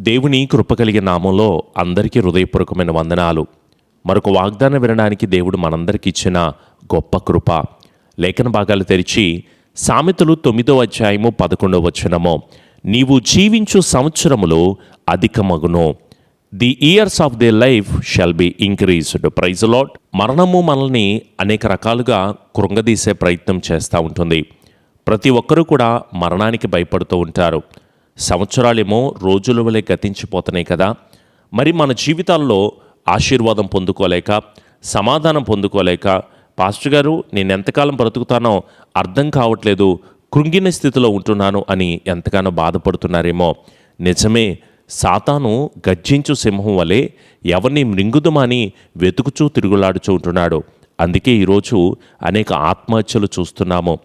దేవుని కృప కలిగిన నామంలో అందరికీ హృదయపూర్వకమైన వందనాలు. మరొక వాగ్దానం వినడానికి దేవుడు మనందరికి ఇచ్చిన గొప్ప కృప. లేఖన భాగాలు తెరిచి సామెతలు తొమ్మిదో అధ్యాయము పదకొండవ వచనము. నీవు జీవించు సంవత్సరములో అధికమగును. The years of the life shall be increased praise Lord మరణము మనల్ని అనేక రకాలుగా కృంగదీసే ప్రయత్నం చేస్తూ ఉంటుంది. ప్రతి ఒక్కరూ కూడా మరణానికి భయపడుతూ ఉంటారు. సంవత్సరాలేమో రోజుల వలె గతించిపోతున్నాయి కదా. మరి మన జీవితాల్లో ఆశీర్వాదం పొందుకోలేక సమాధానం పొందుకోలేక పాస్టర్ గారు నేను ఎంతకాలం బ్రతుకుతానో అర్థం కావట్లేదు కృంగిన స్థితిలో ఉంటున్నాను అని ఎంతగానో బాధపడుతున్నారేమో. నిజమే సాతాను గర్జించు సింహం వలె ఎవరిని మృంగుదమని వెతుకుచూ తిరుగులాడుచూ ఉంటున్నాడు. అందుకే ఈరోజు అనేక ఆత్మహత్యలు చూస్తున్నాము.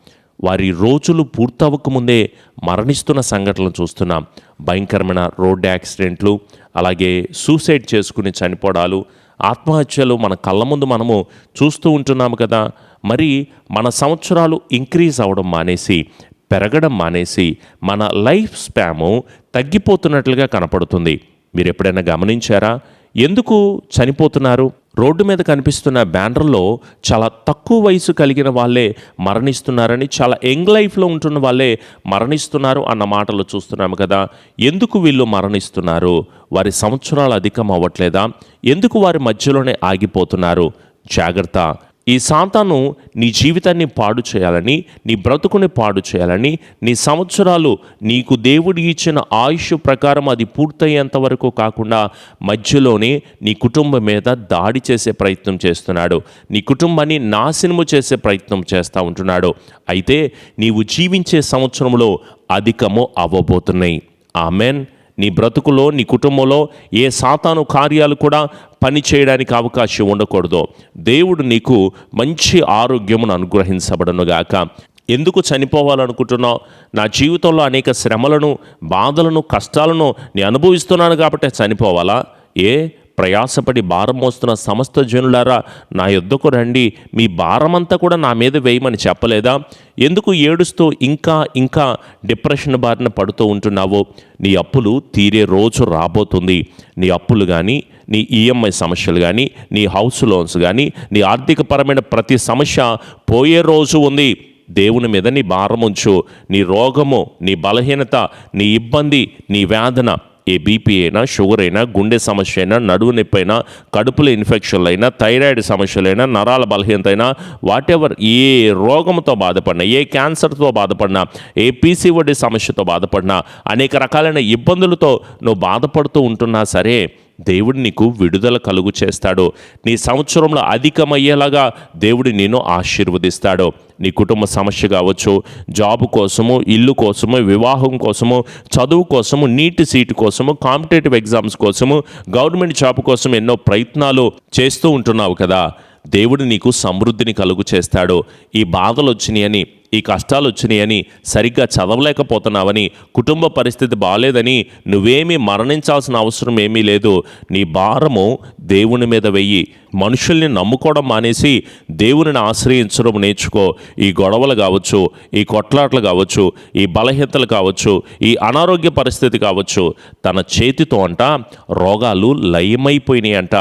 వారి రోజులు పూర్తవకముందే మరణిస్తున్న సంఘటనలు చూస్తున్నాం. భయంకరమైన రోడ్డు యాక్సిడెంట్లు అలాగే సూసైడ్ చేసుకుని చనిపోవడాలు ఆత్మహత్యలు మన కళ్ళ ముందు మనము చూస్తూ ఉంటున్నాము కదా. మరి మన సంవత్సరాలు ఇంక్రీజ్ అవ్వడం మానేసి పెరగడం మానేసి మన లైఫ్ స్పాము తగ్గిపోతున్నట్లుగా కనపడుతుంది. మీరు ఎప్పుడైనా గమనించారా? ఎందుకు చనిపోతున్నారు? రోడ్డు మీద కనిపిస్తున్న బ్యానర్లో చాలా తక్కువ వయసు కలిగిన వాళ్ళే మరణిస్తున్నారని చాలా యంగ్ లైఫ్లో ఉంటున్న వాళ్ళే మరణిస్తున్నారు అన్న మాటలు చూస్తున్నాము కదా. ఎందుకు వీళ్ళు మరణిస్తున్నారు? వారి సంవత్సరాలు అధికం అవ్వట్లేదా ఎందుకు వారి మధ్యలోనే ఆగిపోతున్నారు? జాగ్రత్త. ఈ సాతాను నీ జీవితాన్ని పాడు చేయాలని నీ బ్రతుకుని పాడు చేయాలని నీ సంవత్సరాలు నీకు దేవుడు ఇచ్చిన ఆయుష్ ప్రకారం అది పూర్తయ్యేంత వరకు కాకుండా మధ్యలోనే నీ కుటుంబం మీద దాడి చేసే ప్రయత్నం చేస్తున్నాడు. నీ కుటుంబాన్ని నాశనము చేసే ప్రయత్నం చేస్తూ ఉంటున్నాడు. అయితే నీవు జీవించే సంవత్సరంలో అధికము అవ్వబోతున్నాయి. ఆమెన్. నీ బ్రతుకులో నీ కుటుంబంలో ఏ సాతాను కార్యాలు కూడా పని చేయడానికి అవకాశం ఉండకూడదు. దేవుడు నీకు మంచి ఆరోగ్యమును అనుగ్రహించబడనుగాక. ఎందుకు చనిపోవాలనుకుంటున్నావు? నా జీవితంలో అనేక శ్రమలను బాధలను కష్టాలను నేను అనుభవిస్తున్నాను కాబట్టి చనిపోవాలా? ఏ? ప్రయాసపడి భారం మోస్తున్న సమస్త జనులారా నా యొద్దకు రండి. మీ భారమంతా కూడా నా మీద వేయమని చెప్పలేదా? ఎందుకు ఏడుస్తూ ఇంకా ఇంకా డిప్రెషన్ బారిన పడుతూ ఉంటున్నావో? నీ అప్పులు తీరే రోజు రాబోతుంది. నీ అప్పులు కానీ నీ ఈఎంఐ సమస్యలు కానీ నీ హౌస్ లోన్స్ కానీ నీ ఆర్థికపరమైన ప్రతి సమస్య పోయే రోజు ఉంది. దేవుని మీద నీ భారం ఉంచు. నీ రోగము నీ బలహీనత నీ ఇబ్బంది నీ వేదన ఏ బీపీ అయినా షుగర్ అయినా గుండె సమస్య అయినా నడువు నొప్పి అయినా కడుపులో ఇన్ఫెక్షన్లు అయినా థైరాయిడ్ సమస్యలైనా నరాల బలహీనత అయినా వాట్ ఎవర్ ఏ రోగంతో బాధపడినా ఏ క్యాన్సర్తో బాధపడినా ఏ పీసీఓడి సమస్యతో బాధపడినా అనేక రకాలైన ఇబ్బందులతో నువ్వు బాధపడుతూ ఉంటున్నా సరే దేవుడు నీకు విడుదల కలుగు చేస్తాడు. నీ సంవత్సరంలో అధికమయ్యేలాగా దేవుడు నేను ఆశీర్వదిస్తాడు. నీ కుటుంబ సమస్య కావచ్చు జాబ్ కోసము ఇల్లు కోసము వివాహం కోసము చదువు కోసము నీటి సీటు కోసము కాంపిటేటివ్ ఎగ్జామ్స్ కోసము గవర్నమెంట్ జాబ్ కోసం ఎన్నో ప్రయత్నాలు చేస్తూ ఉంటున్నావు కదా. దేవుడు నీకు సమృద్ధిని కలుగు చేస్తాడు. ఈ బాధలు వచ్చినాయని ఈ కష్టాలు వచ్చినాయని సరిగ్గా చదవలేకపోతున్నావని కుటుంబ పరిస్థితి బాగాలేదని నువ్వేమీ మరణించాల్సిన అవసరం ఏమీ లేదు. నీ భారము దేవుని మీద వెయ్యి. మనుషుల్ని నమ్ముకోవడం మానేసి దేవునిని ఆశ్రయించడం నేర్చుకో. ఈ గొడవలు కావచ్చు ఈ కొట్లాట్లు కావచ్చు ఈ బలహీనతలు కావచ్చు ఈ అనారోగ్య పరిస్థితి కావచ్చు తన చేతితో అంట రోగాలు లయమైపోయినాయి అంట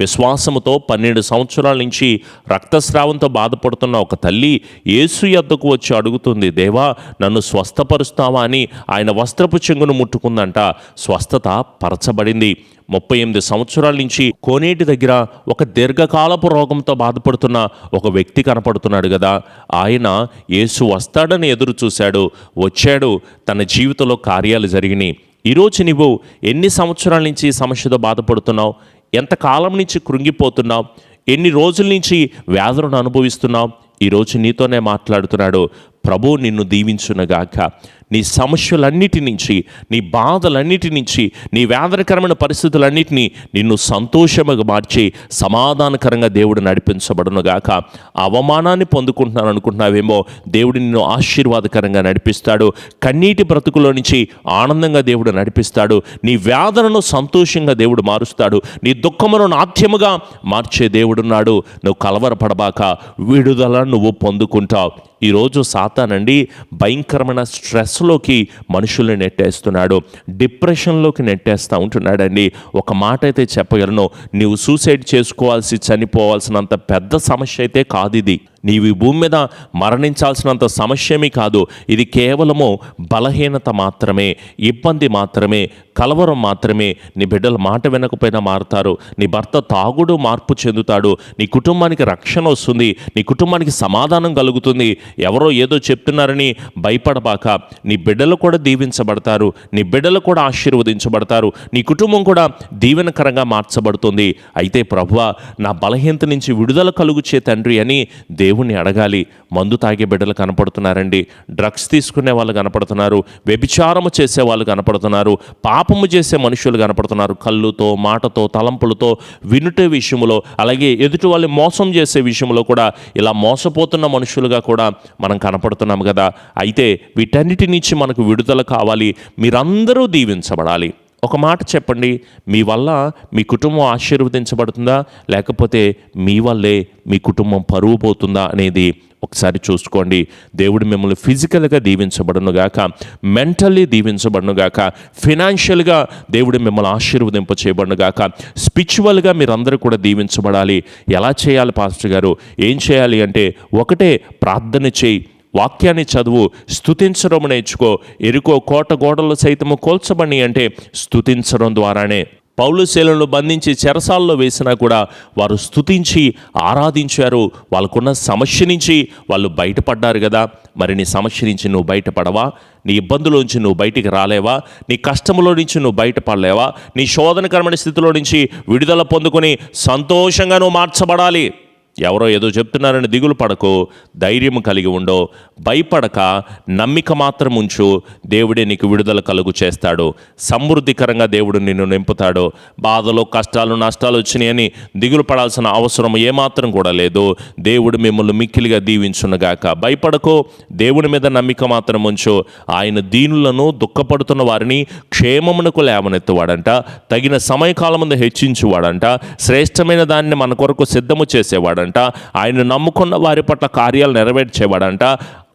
విశ్వాసముతో పన్నెండు సంవత్సరాల నుంచి రక్తస్రావంతో బాధపడుతున్న ఒక తల్లి యేసు ఎద్దకు వచ్చి అడుగుతుంది దేవా నన్ను స్వస్థపరుస్తావా? అని ఆయన వస్త్రపు చెంగును ముట్టుకుందంట. స్వస్థత పరచబడింది. ముప్పై ఎనిమిది సంవత్సరాల నుంచి కోనేటి దగ్గర ఒక దీర్ఘకాలపు రోగంతో బాధపడుతున్న ఒక వ్యక్తి కనపడుతున్నాడు కదా ఆయన యేసు వస్తాడని ఎదురు చూశాడు. వచ్చాడు. తన జీవితంలో కార్యాలు జరిగినాయి. ఈరోజు నువ్వు ఎన్ని సంవత్సరాల నుంచి సమస్యతో బాధపడుతున్నావు? ఎంతకాలం నుంచి కృంగిపోతున్నావు? ఎన్ని రోజుల నుంచి వ్యాధులను అనుభవిస్తున్నావు? ఈరోజు నీతోనే మాట్లాడుతున్నాడు. ప్రభు నిన్ను దీవించునగాక. నీ సమస్యలన్నిటి నుంచి నీ బాధలన్నిటి నుంచి నీ వేదనకరమైన పరిస్థితులన్నిటినీ నిన్ను సంతోషముగా మార్చి సమాధానకరంగా దేవుడు నడిపించబడునుగాక అవమానాన్ని పొందుకుంటున్నాను అనుకుంటున్నావేమో దేవుడు నిన్ను ఆశీర్వాదకరంగా నడిపిస్తాడు. కన్నీటి బ్రతుకులో నుంచి ఆనందంగా దేవుడు నడిపిస్తాడు. నీ వేదనను సంతోషంగా దేవుడు మారుస్తాడు. నీ దుఃఖమును నాట్యముగా మార్చే దేవుడున్నాడు. నువ్వు కలవరపడబాక విడుదల నువ్వు పొందుకుంటావు. ఈరోజు సాతానండి భయంకరమైన స్ట్రెస్లోకి మనుషుల్ని నెట్టేస్తున్నాడు. డిప్రెషన్లోకి నెట్టేస్తూ ఉంటున్నాడండి. ఒక మాట అయితే చెప్పగలను. నీవు సూసైడ్ చేసుకోవాల్సి చనిపోవాల్సినంత పెద్ద సమస్య అయితే కాదు ఇది. నీవు ఈ భూమి మీద మరణించాల్సినంత సమస్యమీ కాదు ఇది కేవలము బలహీనత మాత్రమే ఇబ్బంది మాత్రమే కలవరం మాత్రమే. నీ బిడ్డల మాట వినకపోయినా మారుతారు నీ భర్త తాగుడు మార్పు చెందుతాడు నీ కుటుంబానికి రక్షణ వస్తుంది నీ కుటుంబానికి సమాధానం కలుగుతుంది. ఎవరో ఏదో చెప్తున్నారని భయపడబాక నీ బిడ్డలు కూడా దీవించబడతారు నీ బిడ్డలు కూడా ఆశీర్వదించబడతారు నీ కుటుంబం కూడా దీవెనకరంగా మార్చబడుతుంది. అయితే ప్రభువ నా బలహీనత నుంచి విడుదల కలుగుచే తండ్రి అని దేవుణ్ణి అడగాలి. మందు తాగే బిడ్డలు కనపడుతున్నారండి. డ్రగ్స్ తీసుకునే వాళ్ళు కనపడుతున్నారు. వ్యభిచారము చేసే వాళ్ళు కనపడుతున్నారు. పాపము చేసే మనుషులు కనపడుతున్నారు. కళ్ళుతో మాటతో తలంపులతో వినుటే విషయంలో అలాగే ఎదుటి వాళ్ళు మోసం చేసే విషయంలో కూడా ఇలా మోసపోతున్న మనుషులుగా కూడా మనం కనపడుతున్నాం కదా. అయితే వీటన్నిటి నుంచి మనకు విడుదల కావాలి. మీరందరూ దీవించబడాలి. ఒక మాట చెప్పండి. మీ వల్ల మీ కుటుంబం ఆశీర్వదించబడుతుందా? లేకపోతే మీ వల్లే మీ కుటుంబం పరువు పోతుందా అనేది ఒకసారి చూసుకోండి. దేవుడు మిమ్మల్ని ఫిజికల్గా దీవించబడనుగాక మెంటల్లీ దీవించబడనుగాక ఫినాన్షియల్గా దేవుడు మిమ్మల్ని ఆశీర్వదింప చేయబడనుగాక స్పిరిచువల్గా మీరందరూ కూడా దీవించబడాలి. ఎలా చేయాలి పాస్టర్ గారు? ఏం చేయాలి అంటే ఒకటే ప్రార్థన చేయి. వాక్యాన్ని చదువు స్థుతించడం నేర్చుకో. ఎరుకో కోట గోడలు సైతము కోల్చబడి అంటే స్థుతించడం ద్వారానే. పౌలు శైలంలో బంధించి చెరసాల్లో వేసినా కూడా వారు స్థుతించి ఆరాధించారు. వాళ్ళకున్న సమస్య నుంచి వాళ్ళు బయటపడ్డారు కదా. మరి నీ సమస్య నుంచి నువ్వు బయటపడవా? నీ ఇబ్బందులోంచి నువ్వు బయటికి రాలేవా? నీ కష్టములో నుంచి నువ్వు బయటపడలేవా? నీ శోధనకరమైన స్థితిలో నుంచి విడుదల పొందుకొని సంతోషంగా నువ్వు మార్చబడాలి. ఎవరో ఏదో చెప్తున్నారని దిగులు పడకు ధైర్యం కలిగి ఉండో. భయపడక నమ్మిక మాత్రం ఉంచు. దేవుడే నీకు విడుదల కలుగు చేస్తాడు. సమృద్ధికరంగా దేవుడు నిన్ను నింపుతాడు. బాధలు కష్టాలు నష్టాలు వచ్చినాయని దిగులు పడాల్సిన అవసరం ఏమాత్రం కూడా లేదు. దేవుడు మిమ్మల్ని మిక్కిలిగా దీవించునుగాక. భయపడకు దేవుని మీద నమ్మిక మాత్రం ఉంచు. ఆయన దీనులను దుఃఖపడుతున్న వారిని క్షేమమునకు లేవనెత్తువాడంట. తగిన సమయకాలముందు హెచ్చించువాడంట. శ్రేష్టమైన దాన్ని మన కొరకు సిద్ధము చేసేవాడంట. ఆయన నమ్ముకున్న వారి పట్ల కార్యాలు నెరవేర్చేవాడంట.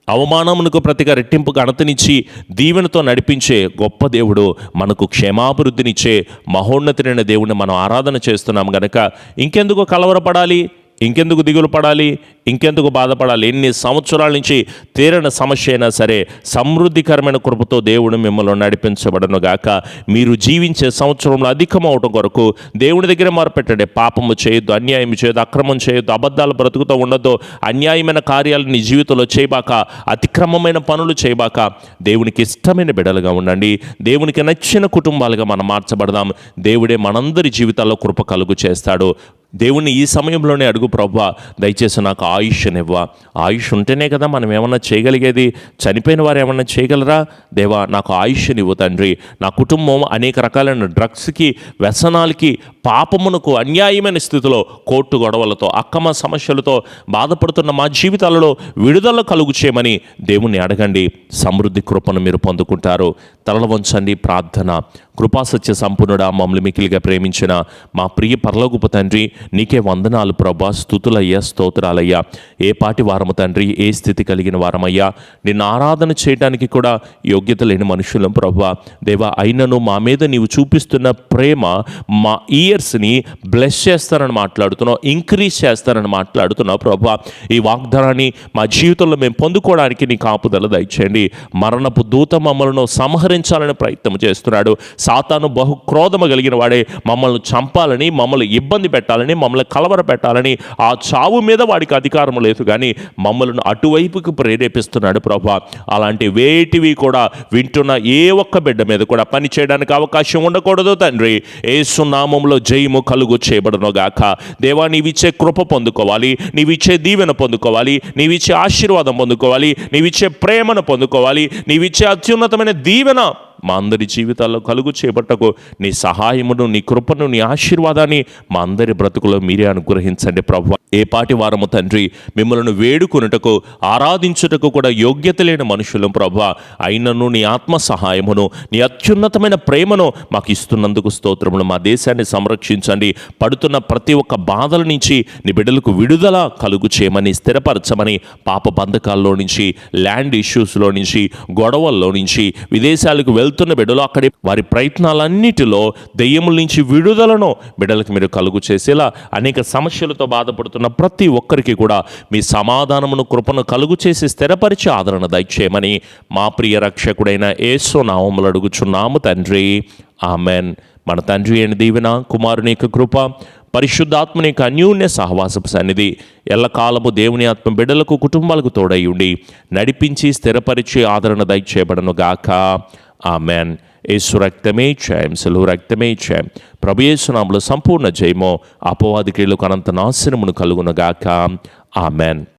అవమానమునకు ప్రతిగా రెట్టింపు గణతనిచ్చి దీవెనతో నడిపించే గొప్ప దేవుడు మనకు క్షేమాభివృద్ధినిచ్చే మహోన్నతుడైన దేవుడిని మనం ఆరాధన చేస్తున్నాం గనక. ఇంకెందుకు కలవరపడాలి? ఇంకెందుకు దిగులు పడాలి? ఇంకెందుకు బాధపడాలి? ఎన్ని సంవత్సరాల నుంచి తీరని సమస్య అయినా సరే సమృద్ధికరమైన కృపతో దేవుడు మిమ్మల్ని నడిపించబడను గాక. మీరు జీవించే సంవత్సరంలో అధికం అవటం కొరకు దేవుని దగ్గర మొరపెట్టండి. పాపము చేయొద్దు అన్యాయం చేయొద్దు అక్రమం చేయొద్దు అబద్ధాలు బ్రతుకుతూ ఉండొద్దు అన్యాయమైన కార్యాలు నీ జీవితంలో చేయబాక అతిక్రమమైన పనులు చేయబాక దేవునికి ఇష్టమైన బిడలుగా ఉండండి. దేవునికి నచ్చిన కుటుంబాలుగా మనం మార్చబడదాం. దేవుడే మనందరి జీవితాల్లో కృప కలుగు చేస్తాడు. దేవుణ్ణి ఈ సమయంలోనే అడుగు ప్రభా దయచేసి నాకు ఆయుష్నివ్వ ఆయుష్ ఉంటేనే కదా మనం ఏమన్నా చేయగలిగేది. చనిపోయిన వారు ఏమన్నా చేయగలరా? దేవా నాకు ఆయుష్నివ్వు తండ్రి. నా కుటుంబం అనేక రకాలైన డ్రగ్స్కి వ్యసనాలకి పాపమునకు అన్యాయమైన స్థితిలో కోర్టు గొడవలతో అక్కమ సమస్యలతో బాధపడుతున్న మా జీవితాలలో విడుదల కలుగు చేయమని దేవుణ్ణి అడగండి. సమృద్ధి కృపను మీరు పొందుకుంటారు. తలలు వంచండి ప్రార్థన. కృపాసత్య సంపూర్ణుడా మమ్మల్ని మికిలిగా ప్రేమించిన మా ప్రియ పరలోగుపు తండ్రి నీకే వందనాలు ప్రభా. స్థుతులయ్యా స్తోత్రాలయ్యా. ఏ పాటి వారము తండ్రి ఏ స్థితి కలిగిన వారమయ్యా. నిన్ను ఆరాధన చేయడానికి కూడా యోగ్యత లేని మనుషులం ప్రభా. దేవా అయినను మా మీద నీవు చూపిస్తున్న ప్రేమ మా ఇయర్స్ని బ్లెస్ చేస్తారని మాట్లాడుతున్నావు ఇంక్రీజ్ చేస్తారని మాట్లాడుతున్నావు ప్రభా. ఈ వాగ్దానాన్ని మా జీవితంలో మేము పొందుకోవడానికి నీ కాపుదల దయచేయండి. మరణపు దూత మమ్మల్ని సంహరించాలని ప్రయత్నం చేస్తున్నాడు. సాతాను బహు క్రోధము కలిగిన వాడే. మమ్మల్ని చంపాలని మమ్మల్ని ఇబ్బంది పెట్టాలని మమ్మల్ని కలవర పెట్టాలని ఆ చావు మీద వాడికి అధికారం లేదు. కానీ మమ్మల్ని అటువైపుకు ప్రేరేపిస్తున్నాడు ప్రభా. అలాంటి వేటివి కూడా వింటున్న ఏ ఒక్క బిడ్డ మీద కూడా పని చేయడానికి అవకాశం ఉండకూడదు తండ్రి. ఏసునామంలో జయము కలుగు చేయబడను గాక. దేవా నీవిచ్చే కృప పొందుకోవాలి నీవిచ్చే దీవెన పొందుకోవాలి నీవిచ్చే ఆశీర్వాదం పొందుకోవాలి నీవిచ్చే ప్రేమను పొందుకోవాలి నీవిచ్చే అత్యున్నతమైన దీవెన మా అందరి జీవితాల్లో కలుగు చేపట్టకు. నీ సహాయమును నీ కృపను నీ ఆశీర్వాదాన్ని మా అందరి బ్రతుకులో మీరే అనుగ్రహించండి ప్రభు. ఏ పాటి వారము తండ్రి మిమ్మల్ని వేడుకొనుటకు ఆరాధించుటకు కూడా యోగ్యత లేని మనుషులం ప్రభు. అయినను నీ ఆత్మ సహాయమును నీ అత్యున్నతమైన ప్రేమను మాకు ఇస్తున్నందుకు స్తోత్రములు. మా దేశాన్ని సంరక్షించండి. పడుతున్న ప్రతి ఒక్క బాధల నుంచి నీ బిడ్డలకు విడుదల కలుగు చేయమని స్థిరపరచమని పాప బంధకాల్లో నుంచి ల్యాండ్ ఇష్యూస్లో నుంచి గొడవల్లో నుంచి విదేశాలకు వెళ్తున్న బిడ్డలు అక్కడి వారి ప్రయత్నాలన్నిటిలో దెయ్యముల నుంచి విడుదలను బిడ్డలకు మీరు కలుగు చేసేలా అనేక సమస్యలతో బాధపడుతున్న ప్రతి ఒక్కరికి కూడా మీ సమాధానమును కృపను కలుగు చేసి స్థిరపరిచి ఆదరణ దయచేయమని మా ప్రియ రక్షకుడైన ఏసో నామములు అడుగుచున్నాము తండ్రి. ఆమెన్. మన తండ్రి అయిన దీవెన కుమారుని యొక్క కృప పరిశుద్ధాత్మని యొక్క అన్యూన్య సహవాసపు సన్నిధి ఎల్లకాలము దేవుని ఆత్మ బిడ్డలకు కుటుంబాలకు తోడై ఉండి నడిపించి స్థిరపరిచి ఆదరణ దయచేయబడను గాక ఆమెన్. యేసు రక్తమే జయం సెలవు రక్తమే జయం ప్రభు సంపూర్ణ జయమో అపవాది క్రియలకు అనంత నాశనమును కలుగునగాక ఆమెన్.